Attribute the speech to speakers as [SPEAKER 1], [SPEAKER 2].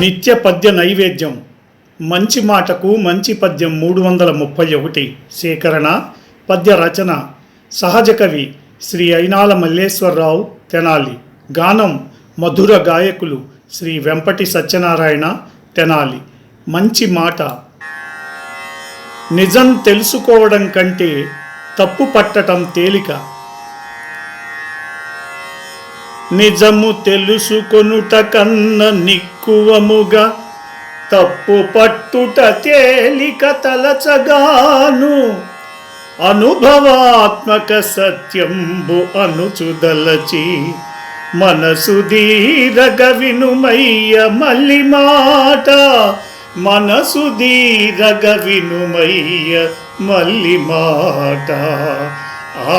[SPEAKER 1] నిత్య పద్య నైవేద్యం. మంచి మాటకు మంచి పద్యం మూడు వందల ముప్పై ఒకటి సేకరణ పద్య రచన సహజ కవి శ్రీ అయినాల మల్లేశ్వరరావు తెనాలి. గానం మధుర గాయకులు శ్రీ వెంపటి సత్యనారాయణ తెనాలి. మంచి మాట. నిజం తెలుసుకోవడం కంటే తప్పు పట్టటం తేలిక. నిజము తెలుసుకొనుట కన్న నిక్కువముగా తప్పు పట్టుట తేలిక తలచగాను. అనుభవాత్మక సత్యంబు అనుచుదలచి మనసు దీరగ వినుమయ్య మల్లి మాట మనసు దీరగ వినుమయ్య మల్లి మాట ఆ